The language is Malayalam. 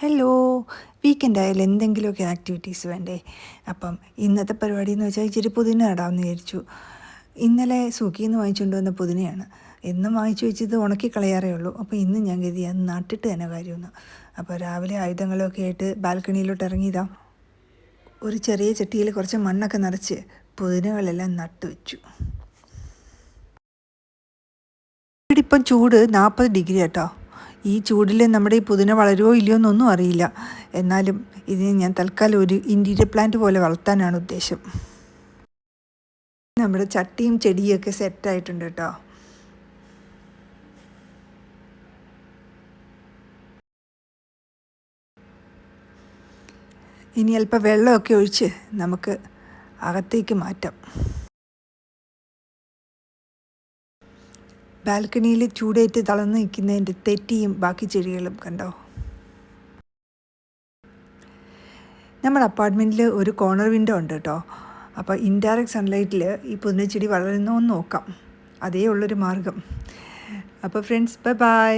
ഹലോ വീക്കെൻഡ് ആയാലും എന്തെങ്കിലുമൊക്കെ ആക്ടിവിറ്റീസ് വേണ്ടേ? അപ്പം ഇന്നത്തെ പരിപാടി എന്ന് വെച്ചാൽ ഇച്ചിരി പുതിന നടാമെന്ന് വിചാരിച്ചു. ഇന്നലെ സുഖിയിൽ നിന്ന് വാങ്ങിച്ചുകൊണ്ട് വന്ന പുതിനയാണ്. എന്നും വാങ്ങിച്ചു വെച്ചത് ഉണക്കി കളയാറേ ഉള്ളൂ. അപ്പോൾ ഇന്ന് ഞാൻ കരുതി അത് നട്ടിട്ട് തന്നെ കാര്യമൊന്ന്. അപ്പോൾ രാവിലെ ആയുധങ്ങളൊക്കെ ആയിട്ട് ബാൽക്കണിയിലോട്ട് ഇറങ്ങിയതാ. ഒരു ചെറിയ ചട്ടിയിൽ കുറച്ച് മണ്ണൊക്കെ നിറച്ച് പുതിനകളെല്ലാം നട്ടു വെച്ചു. ഇപ്പം ചൂട് നാൽപ്പത് ഡിഗ്രി കേട്ടോ ഈ ചൂടിൽ നമ്മുടെ ഈ പുതിന വളരുമോ ഇല്ലയോ എന്നൊന്നും അറിയില്ല. എന്നാലും ഇതിനെ ഞാൻ തൽക്കാലം ഒരു ഇന്റീരിയർ പ്ലാന്റ് പോലെ വളർത്താനാണ് ഉദ്ദേശം. നമ്മുടെ ചട്ടിയും ചെടിയൊക്കെ സെറ്റായിട്ടുണ്ട് കേട്ടോ. ഇനി അല്പം വെള്ളമൊക്കെ ഒഴിച്ച് നമുക്ക് അകത്തേക്ക് മാറ്റാം. ബാൽക്കണിയിൽ ചൂടേറ്റ് തളർന്ന് നിൽക്കുന്നതിന്റെ തെറ്റിയും ബാക്കി ചെടികളും കണ്ടോ? നമ്മുടെ അപ്പാർട്ട്മെന്റിൽ ഒരു കോർണർ വിൻഡോ ഉണ്ട് കേട്ടോ. അപ്പോൾ ഇൻഡയറക്റ്റ് സൺലൈറ്റിൽ ഈ പുതിനച്ചെടി വളരുന്നോ എന്ന് നോക്കാം. അതേ ഉള്ളൊരു മാർഗം. അപ്പോൾ ഫ്രണ്ട്സ് ബൈ ബൈ.